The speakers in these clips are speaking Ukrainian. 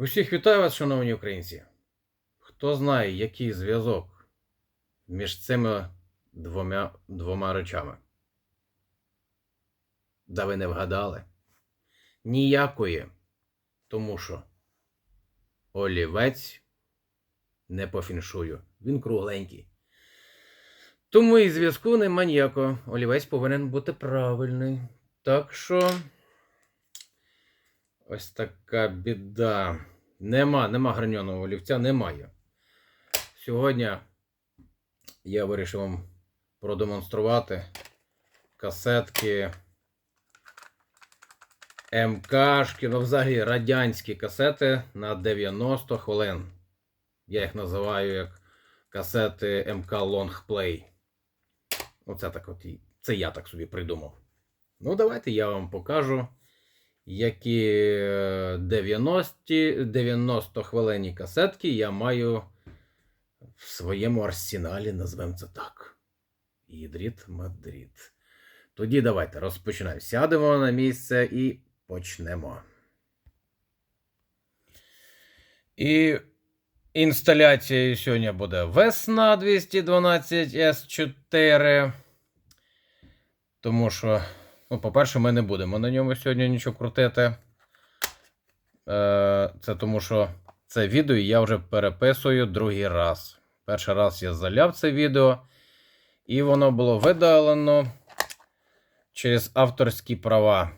Усіх вітаю вас, шановні українці. Хто знає, який зв'язок між цими двома, двома речами? Да ви не вгадали? Ніякої. Тому що олівець не по фіншую. Він кругленький. Тому і зв'язку нема ніякого. Олівець повинен бути правильний. Так що. Ось така біда. Нема, нема граньоного олівця, немає. Сьогодні я вирішив вам продемонструвати касетки МКшки, ну взагалі радянські касети на 90 хвилин. Я їх називаю як касети МК Play. Оце так от. Це я так собі придумав. Ну, давайте я вам покажу які е, 90, 90 хвилинні касетки я маю в своєму арсеналі, назвемо це так. Ідріт Мадрид. Тоді давайте розпочинаємо. Сядемо на місце і почнемо. І інсталяцією сьогодні буде Весна 212 S4. Тому що Ну, по-перше, ми не будемо на ньому сьогодні нічого крутити. Е, Це тому, що це відео я вже переписую другий раз. Перший раз я заляв це відео, і воно було видалено через авторські права.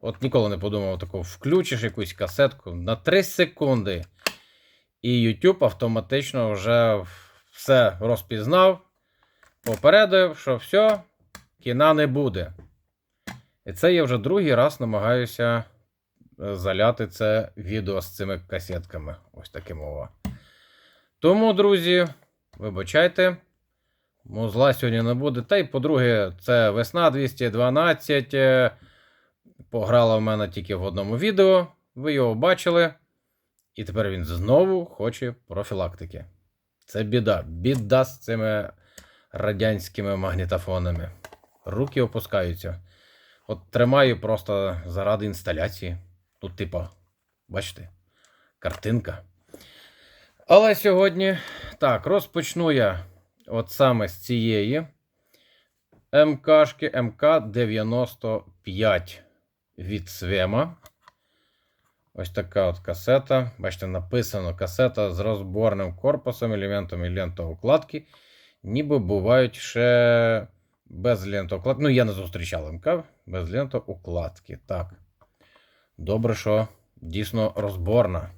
От ніколи не подумав такого, включиш якусь касетку на 3 секунди. І YouTube автоматично вже все розпізнав, попередив, що все, кіна не буде. І це я вже другий раз намагаюся е, заляти це відео з цими касетками. Ось таке мова. Тому, друзі, вибачайте, музла сьогодні не буде. Та й, по-друге, це весна 212. е, Пограла в мене тільки в одному відео. Ви його бачили. І тепер він знову хоче профілактики. Це біда. Біда з цими радянськими магнітофонами. Руки опускаються. От тримаю просто заради інсталяції. Тут, типу, бачите, картинка. Але сьогодні, так, розпочну я от саме з цієї МКшки МК-95 від Свема. Ось така от касета. Бачите, написано касета з розборним корпусом, елементом і лентоукладки. Ніби бувають ще без лентоукладки. Ну, я не зустрічав МК без лентоукладки. Так. Добре, що дійсно розборна.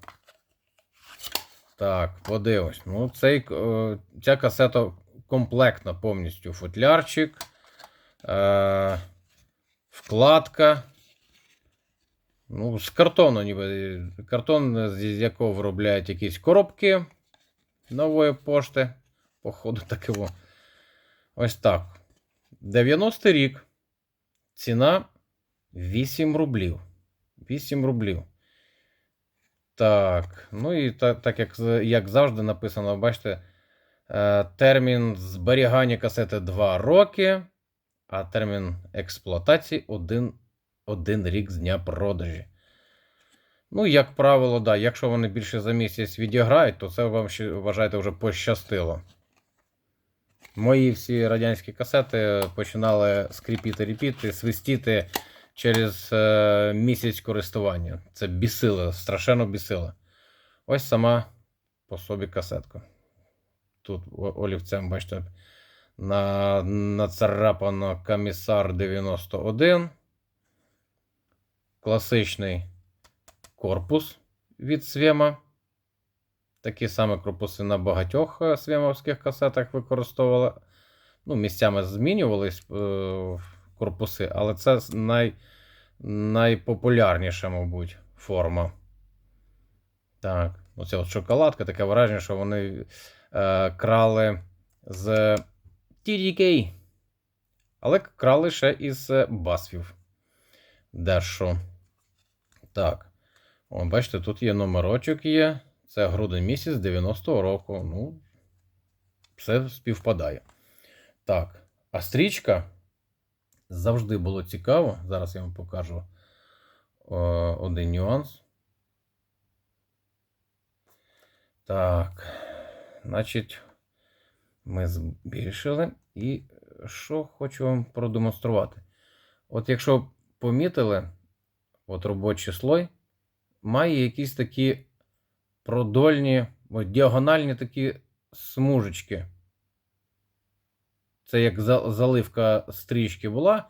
Так, подивимось. Ну, цей, е, ця касета комплектна повністю. Футлярчик, е, вкладка. Ну, з картону, ніби. Картон, з якого виробляють якісь коробки нової пошти. Походу, такого. Ось так. 90 рік. Ціна 8 рублів. 8 рублів. Так. Ну і так, так як, як завжди написано, бачите, е, термін зберігання касети 2 роки, а термін експлуатації 1, 1 рік з дня продажі. Ну, як правило, да, якщо вони більше за місяць відіграють, то це вам ще вважайте вже пощастило. Мої всі радянські касети починали скріпіти, репіти, свистіти через е, місяць користування. Це бісило, страшенно бісило. Ось сама по собі касетка. Тут олівцем, бачите, на, нацарапано комісар 91. Класичний корпус від Свема. Такі самі корпуси на багатьох е, свемовських касетах використовували. Ну, місцями змінювались е, корпуси, але це най, найпопулярніша, мабуть, форма. Так, оця от шоколадка, таке враження, що вони е, крали з TDK. Але крали ще із басфів. Дещо. Так. О, бачите, тут є номерочок є. Це грудень місяць 90-го року. Ну, все співпадає. Так, а стрічка завжди було цікаво. Зараз я вам покажу е, один нюанс. Так. Значить, ми збільшили. І що хочу вам продемонструвати. От якщо помітили, от робочий слой має якісь такі продольні, діагональні такі смужечки. Це як заливка стрічки була.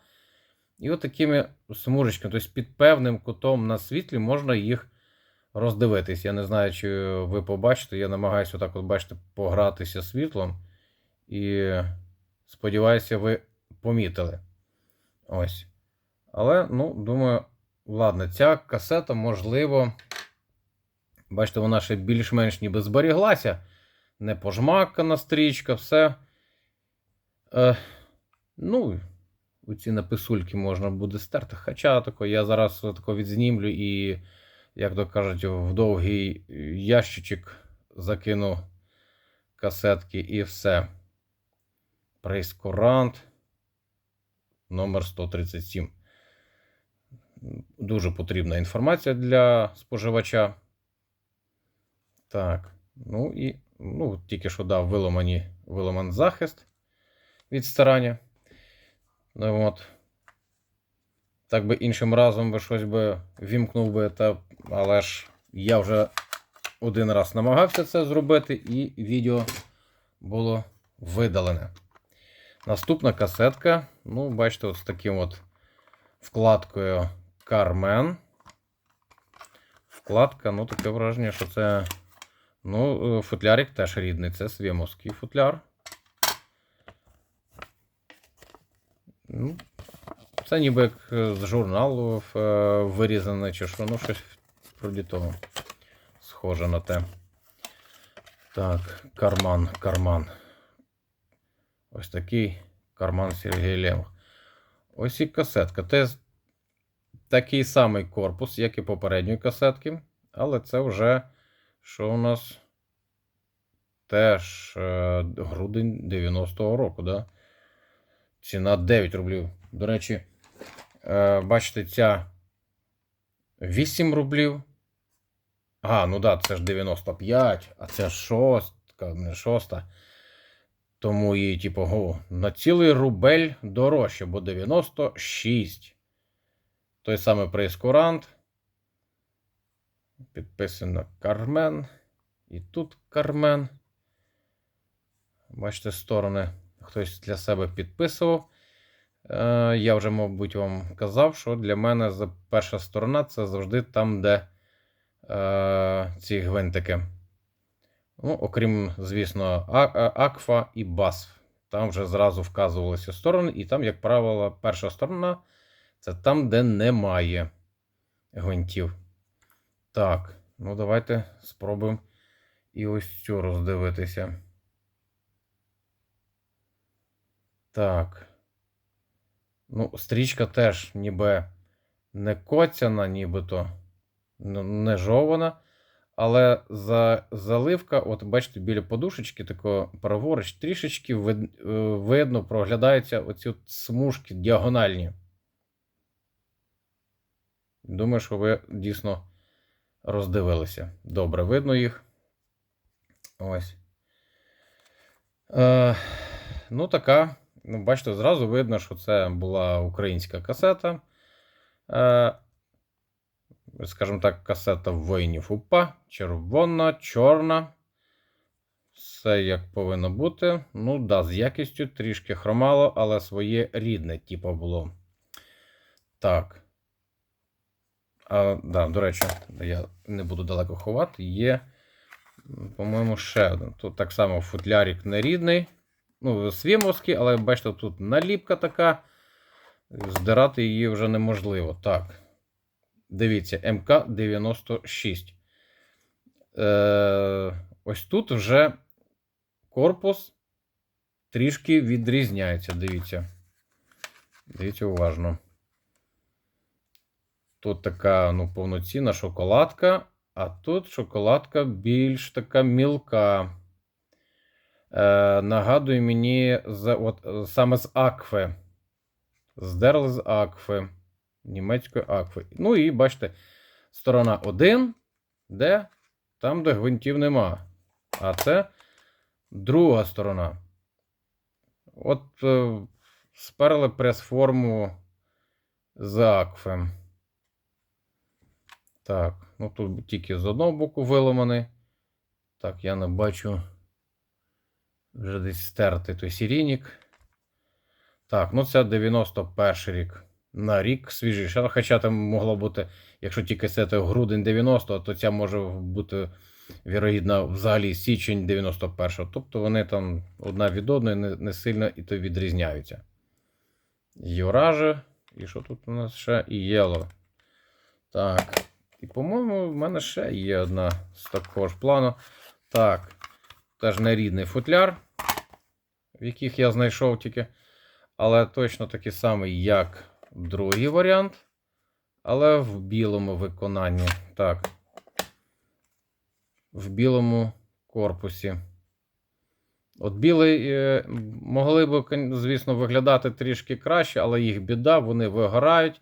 І от такими смужечками, тобто під певним кутом на світлі можна їх роздивитись. Я не знаю, чи ви побачите. Я намагаюся отак, от бачите, погратися світлом. І сподіваюся, ви помітили. Ось. Але, ну, думаю, ладно, ця касета, можливо, бачите, вона ще більш-менш ніби зберіглася. Не пожмакана стрічка, все. Е, ну, ці написульки можна буде стерти. Хоча тако, я зараз тако відзнімлю і, як то кажуть, в довгий ящичок закину касетки і все. Прейскурант номер 137. Дуже потрібна інформація для споживача. Так. Ну і ну, тільки що дав виламані, виламан захист від старання. Ну, от. Так би іншим разом би щось би вімкнув би, та, але ж я вже один раз намагався це зробити, і відео було видалене. Наступна касетка. Ну, бачите, от з таким от вкладкою Carmen. Вкладка, ну, таке враження, що це. Ну, е, футлярик теж рідний. Це свємовський футляр. Ну, це ніби як е, з журналу е, вирізане чи що, ну щось вроді. Схоже на те. Так, карман, карман. Ось такий карман Сергій Лєв. Ось і касетка. Це такий самий корпус, як і попередньої касетки. Але це вже що у нас теж е, грудень 90-го року, да? Ціна 9 рублів. До речі, е, бачите, ця 8 рублів. А, ну да, це ж 95, а це шостка, не шоста. Тому її, типу, го, на цілий рубель дорожче, бо 96. Той самий прейскурант. Підписано Кармен. І тут Кармен. Бачите, сторони хтось для себе підписував. Е, я вже, мабуть, вам казав, що для мене перша сторона це завжди там, де е, ці гвинтики. Ну, окрім, звісно, Акфа і Басф. Там вже зразу вказувалися сторони, і там, як правило, перша сторона це там, де немає гвинтів. Так, ну давайте спробуємо і ось цю роздивитися. Так. Ну, стрічка теж ніби не коцяна, нібито ну, не жована. Але за, заливка, от бачите, біля подушечки, тако праворуч, трішечки вид, е, видно, проглядаються оці от смужки діагональні. Думаю, що ви дійсно роздивилися. Добре, видно їх. Ось. Е, ну, така. Ну, бачите, зразу видно, що це була українська касета. Е, скажімо так, касета воїнів УПА. Червона, чорна. Все як повинно бути. Ну, да, з якістю трішки хромало, але своє рідне, типу, було. Так. А, да, до речі, я не буду далеко ховати. Є, по-моєму, ще один. Тут так само футлярик нерідний. Ну, свімовський, але бачите, тут наліпка така. Здирати її вже неможливо. Так. Дивіться, МК-96. Е, ось тут вже корпус трішки відрізняється. Дивіться. Дивіться уважно. Тут така ну, повноцінна шоколадка, а тут шоколадка більш така мілка. Е, нагадує мені з, от, саме з Акфи. Здерли з Акфи. Німецької Акфи. Ну і бачите, сторона 1, де там, де гвинтів нема. а це друга сторона. От е, сперли прес-форму з акфем. Так, ну тут тільки з одного боку виламаний. Так, я не бачу. Вже десь стертий той сірійник. Так, ну це 91 рік. На рік свіжіше. Хоча там могло бути, якщо тільки це грудень 90, то ця може бути, вірогідно, взагалі січень 91. Тобто вони там одна від одної не, не сильно і то відрізняються. Юраже. І що тут у нас ще? І Єло. Так. І, по-моєму, в мене ще є одна з такого ж плану. Так. Теж нерідний футляр, в яких я знайшов тільки. Але точно такий самий, як другий варіант. Але в білому виконанні. Так. В білому корпусі. От білий е, могли б, звісно, виглядати трішки краще, але їх біда, вони вигорають,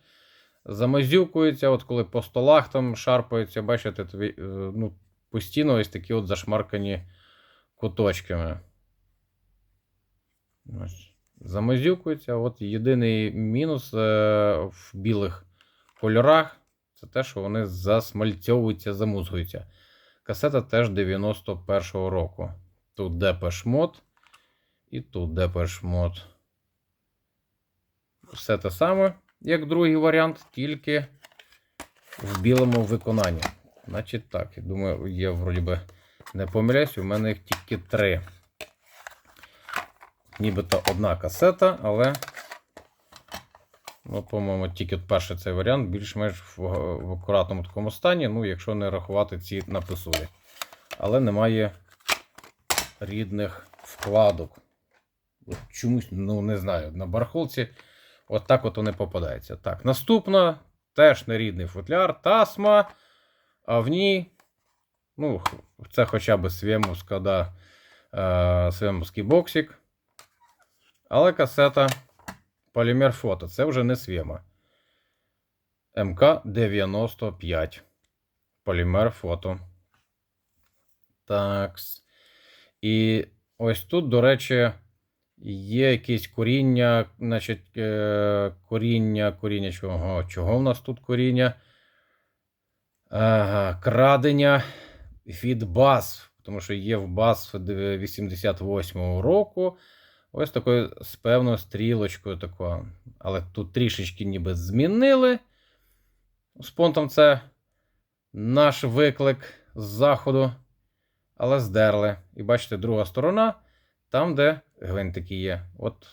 замазюкуються. От коли по столах там шарпаються, бачите, е, ну, постійно ось такі от зашмаркані куточками. Ось. Замазюкуються. От єдиний мінус е, в білих кольорах це те, що вони засмальцьовуються, замузгуються. Касета теж 91-го року. Тут Депеш мод і тут Депеш мод. Все те саме, як другий варіант, тільки в білому виконанні. Значить так, я думаю, я вроді би не помиляюсь, у мене їх тільки три. Нібито одна касета, але, ну, по-моєму, тільки перший цей варіант більш-менш в, в акуратному такому стані, ну, якщо не рахувати ці написулі. Але немає рідних вкладок. От Чомусь, ну не знаю, на барахолці от так от вони попадаються. Так, наступна теж нерідний футляр, тасма, а в ній, ну, це хоча б свємовська, да, е, свємовський боксик. Але касета полімер фото. Це вже не свєма. МК-95. Полімер фото. Такс. І ось тут, до речі, є якесь коріння, значить, е, коріння, коріння чого? Чого в нас тут коріння? Ага, крадення від баз. Тому що є в баз 88-го року. Ось такою з певною стрілочкою такою. Але тут трішечки ніби змінили. З понтом це наш виклик з заходу. Але здерли. І бачите, друга сторона, там, де гвинтики є. От,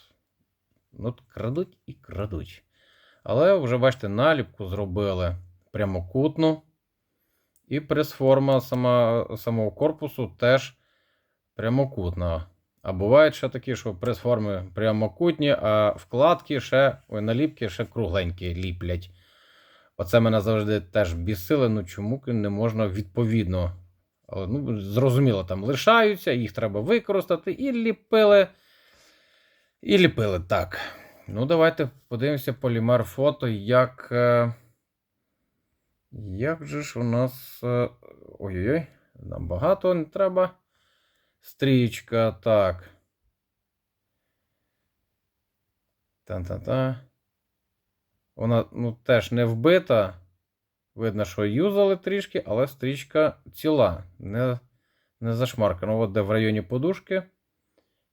ну, от крадуть і крадуть. Але вже, бачите, наліпку зробили прямокутну. І прес-форма сама, самого корпусу теж прямокутна. А бувають ще такі, що прес-форми прямокутні, а вкладки ще, ой, наліпки ще кругленькі ліплять. Оце мене завжди теж бісили, ну чому не можна відповідно. Ну, зрозуміло, там лишаються, їх треба використати, і ліпили. І ліпили так. Ну, давайте подивимося полімер фото, як. е, Як же ж у нас. е, Ой-ой-ой, нам багато не треба. Стрічка, так. Та-та-та. Вона ну, теж не вбита. Видно, що юзали трішки, але стрічка ціла, не, не зашмаркана. От де в районі подушки.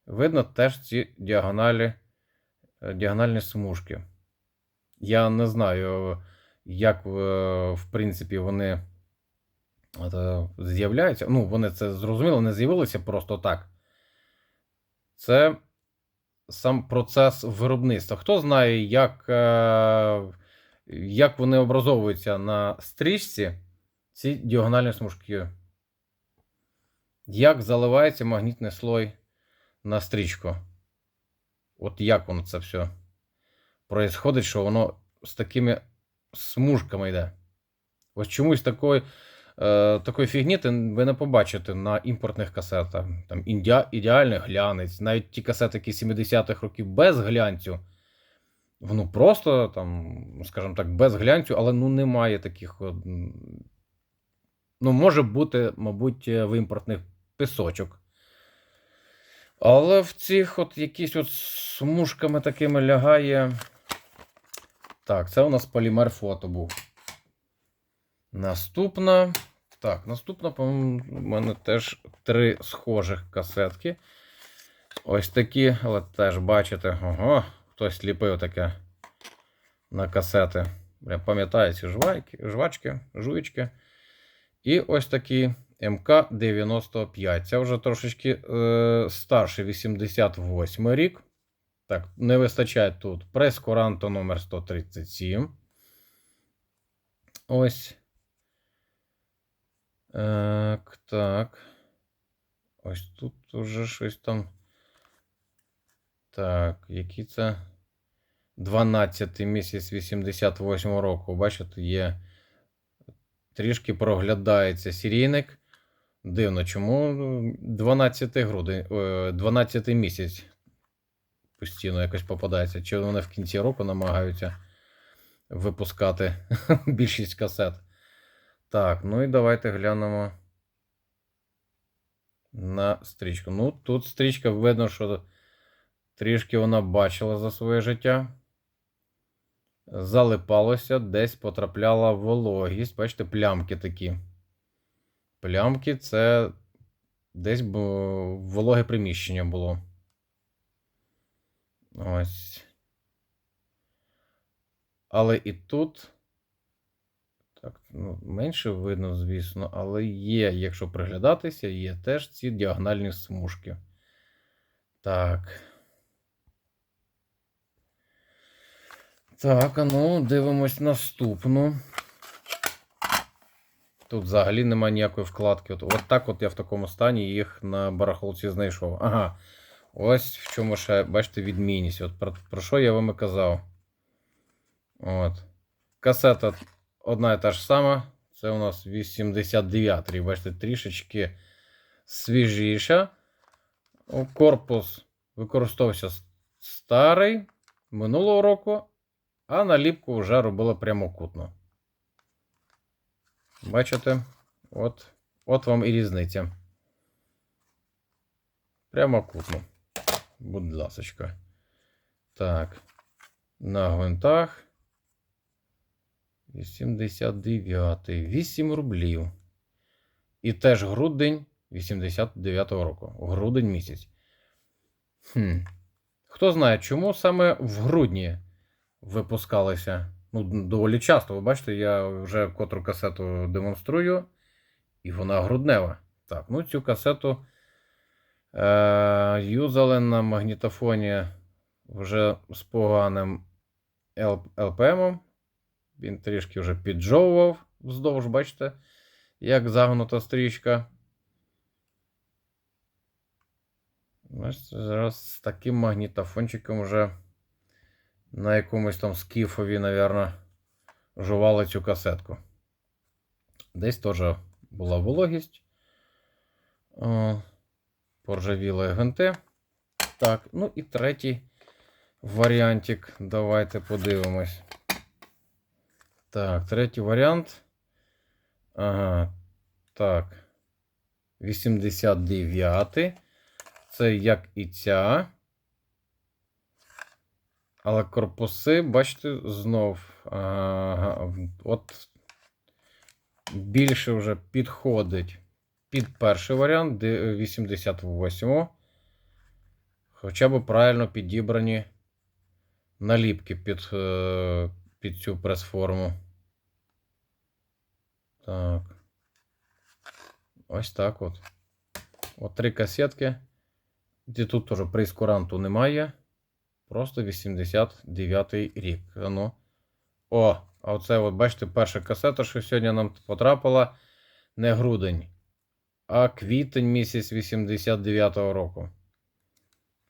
Видно теж ці діагоналі, е, діагональні смужки. Я не знаю, як, е, в принципі, вони е, з'являються. Ну, вони це зрозуміло, не з'явилися просто так. Це сам процес виробництва. Хто знає, як, як вони образовуються на стрічці, ці діагональні смужки? Як заливається магнітний слой на стрічку? От як воно це все происходить, що воно з такими смужками йде? Ось чомусь такої, е, такої фігні ви не побачите на імпортних касетах. Там ідеальний глянець, навіть ті касети, які 70-х років без глянцю. Воно просто там, скажімо так, без глянцю, але ну немає таких. Ну, може бути, мабуть, в імпортних пісочок. Але в цих от якісь от смужками такими лягає. Так, це у нас полімер фото був. Наступна. Так, наступна, по-моєму, у мене теж три схожих касетки. Ось такі, але теж бачите, ого, хтось ліпив таке на касети. Я пам'ятаю ці жвайки, жвачки, жуєчки. І ось такі МК-95. Це вже трошечки е, старший 88 рік. Так, не вистачає тут прес-куранто номер 137. Ось. Так, так. Ось тут уже щось там. Так, які це 12 місяць 88 року. Бачите, є трішки проглядається серійник. Дивно, чому 12 грудень, е, 12 місяць постійно якось попадається. Чи вони в кінці року намагаються випускати більшість касет. Так, ну і давайте глянемо на стрічку. Ну, тут стрічка видно, що трішки вона бачила за своє життя. Залипалося, десь потрапляла вологість. Бачите, плямки такі. Плямки це десь вологе приміщення було. Ось. Але і тут. Так, ну, менше видно, звісно, але є, якщо приглядатися, є теж ці діагональні смужки. Так. Так, а ну, дивимось наступну. Тут взагалі немає ніякої вкладки. От, от так от я в такому стані їх на барахолці знайшов. Ага. Ось в чому ще, бачите, відмінність. От про, про що я вам і казав. От. Касета одна і та ж сама. Це у нас 89 рік. Бачите, трішечки свіжіша. Корпус використовувався старий минулого року, а наліпку вже робили прямокутно. Бачите? От, от вам і різниця. Прямокутно. Будь ласочка. Так. На гвинтах. 89. 8 рублів. І теж грудень 89-го року. Грудень місяць. Хм. Хто знає, чому саме в грудні випускалися? Ну, доволі часто. Ви бачите, я вже котру касету демонструю, і вона груднева. Так, ну цю касету е- юзали на магнітофоні вже з поганим ЛПМом. Він трішки вже піджовував вздовж, бачите, як загнута стрічка. Бачите, зараз з таким магнітофончиком вже на якомусь там скіфові, мабуть, жували цю касетку. Десь теж була вологість. Поржавіли гвинти. Так, ну і третій варіантик. Давайте подивимось. Так, третій варіант. Ага. Так. 89. Це як і ця. Але корпуси, бачите, знов. Ага, от більше вже підходить під перший варіант 88. Хоча б правильно підібрані наліпки під, е, під цю прес-форму. Так. Ось так от. От три касетки. І тут теж прейскуранту немає. Просто 89-й рік. Ну. О, а оце, от, бачите, перша касета, що сьогодні нам потрапила не грудень, а квітень місяць 89-го року.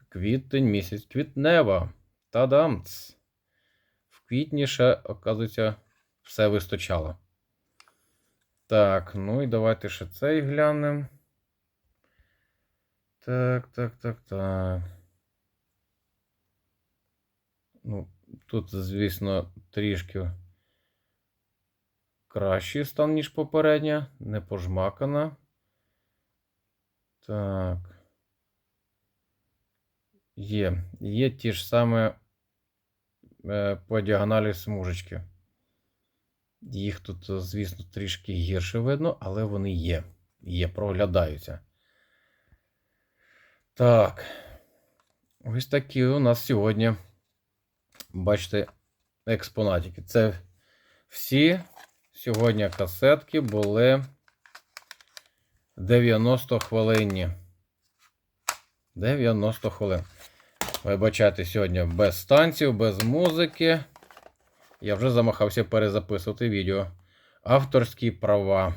Квітень місяць квітнева. Та-дамц. В квітні ще, оказується, все вистачало. Так, ну і давайте ще цей глянемо. Так, так, так, так. Ну, тут, звісно, трішки кращий стан, ніж попередня, не пожмакана. Так. Є. Є ті ж саме е, по діагоналі смужечки. Їх тут, звісно, трішки гірше видно, але вони є. Є, проглядаються. Так. Ось такі у нас сьогодні, бачите, експонатики. Це всі сьогодні касетки були 90 хвилинні. 90 хвилин. Вибачайте, сьогодні без танців, без музики. Я вже замахався перезаписувати відео. Авторські права.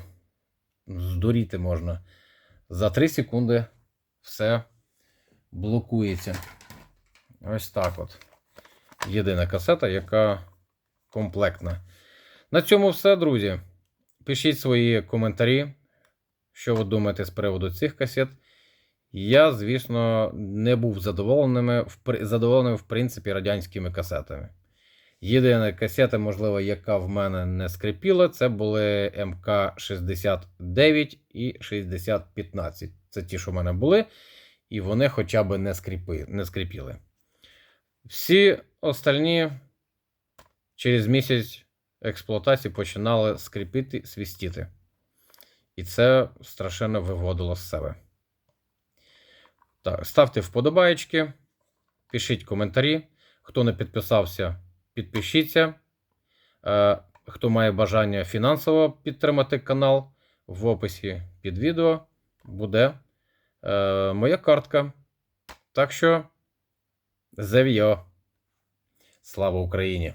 Здуріти можна. За 3 секунди все блокується. Ось так от. Єдина касета, яка комплектна. На цьому все, друзі. Пишіть свої коментарі, що ви думаєте з приводу цих касет. Я, звісно, не був задоволеним, в задоволеним, в принципі, радянськими касетами. Єдина касета, можливо, яка в мене не скрипіла, це були МК-69 і 6015. Це ті, що в мене були, і вони хоча б не, скріпи, не скрипіли. Всі остальні через місяць експлуатації починали скріпити, свістіти. І це страшенно виводило з себе. Так, ставте вподобайки, пишіть коментарі. Хто не підписався, підпишіться. Е, Хто має бажання фінансово підтримати канал, в описі під відео буде е, моя картка. Так що, завіо. Слава Україні!